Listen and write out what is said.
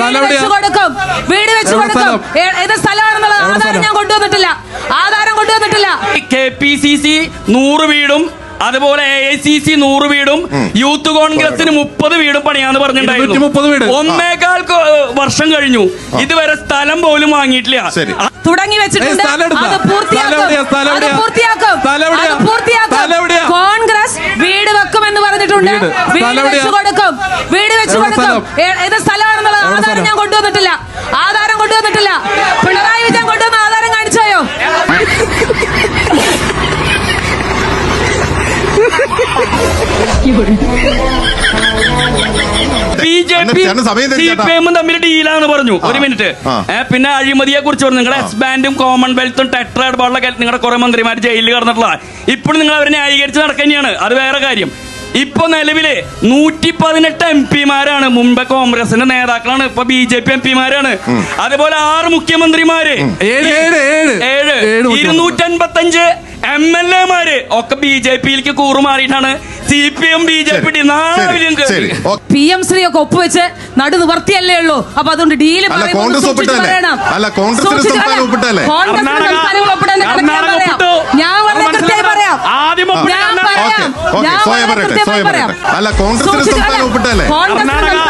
വീട് വെച്ചു കൊടുക്കും. വീട് വെച്ച് കൊടുക്കും. ഏത് സ്ഥലമാണെന്നുള്ളത് ആധാരം ഞാൻ കൊണ്ടുവന്നിട്ടില്ല. ആധാരം കൊണ്ടുവന്നിട്ടില്ല. കെ പി സി സി നൂറ് വീടും അതുപോലെ എ ഐ സി സി നൂറ് വീടും യൂത്ത് കോൺഗ്രസിന് മുപ്പത് വീടും പണിയാന്ന് പറഞ്ഞിട്ടുണ്ടായിരുന്നു. 230 വീട്. ഒന്നേകാൽ വർഷം കഴിഞ്ഞു. ഇതുവരെ സ്ഥലം പോലും വാങ്ങിയിട്ടില്ല. തുടങ്ങി വെച്ചിട്ടുണ്ട്? അത് പൂർത്തിയാക്കും? കോൺഗ്രസ് വീട് വെക്കും എന്ന് പറഞ്ഞിട്ടുണ്ട്. വീട്. വെച്ചു കൊടുക്കും. വീട് വെച്ച് കൊടുക്കും. ഏത് എവിടെ ആധാരം ഞാൻ കൊണ്ടുവന്നിട്ടില്ല. ആധാരം കൊണ്ടുവന്നിട്ടില്ല. പിണറായി വിജയൻ കൊണ്ടുവന്ന ആധാരം കാണിച്ചോയോ? ബി ജെ പി ചേട്ടന് സമയം തരും സി ചേട്ടാ. പി എമ്മും തമ്മിൽ ഡീലാന്ന് പറഞ്ഞു. ഒരു മിനിറ്റ്. ആ. ഏ, പിന്നെ അഴിമതിയെ കുറിച്ച് പറഞ്ഞു. നിങ്ങളുടെ എസ് ബാൻഡും കോമൺവെൽത്തും ടെട്രേഡ് പോലുള്ള നിങ്ങളുടെ കുറെ മന്ത്രിമാർ ജയിലിൽ കടന്നിട്ടുള്ള ഇപ്പോഴും നിങ്ങൾ അവരെ ന്യായീകരിച്ച് നടക്കുകയാണ് അത് വേറെ കാര്യം. ഇപ്പൊ നിലവിൽ നൂറ്റി പതിനെട്ട് എം പിമാരാണ് മുമ്പ് കോൺഗ്രസിന്റെ നേതാക്കളാണ്. ഇപ്പൊ ബി ജെ പി എം പിമാരാണ്. അതുപോലെ ആറ് മുഖ്യമന്ത്രിമാര്. ഏഴ് ഇരുന്നൂറ്റി ഏഴ് ഏഴ് ഏഴ് ഇരുന്നൂറ്റൻപത്തഞ്ച് എം എൽ എമാര് ഒക്കെ ബി ജെ പിയിലേക്ക് കൂറുമാറിയിട്ടാണ് C P M B J P P M Shri ഒക്കെ ഒപ്പുവെച്ച് നടു നിവർത്തിയല്ലേ ഉള്ളൂ. അപ്പൊ അതുകൊണ്ട് ഡീൽ കോൺഗ്രസ് സൂക്ഷിച്ച് സോയ സ്വയം പറയട്ടെ, സ്വയം സോയ. പറയട്ടെ. അല്ല, കോൺഗ്രസിന് സംസ്ഥാനം പറയാം.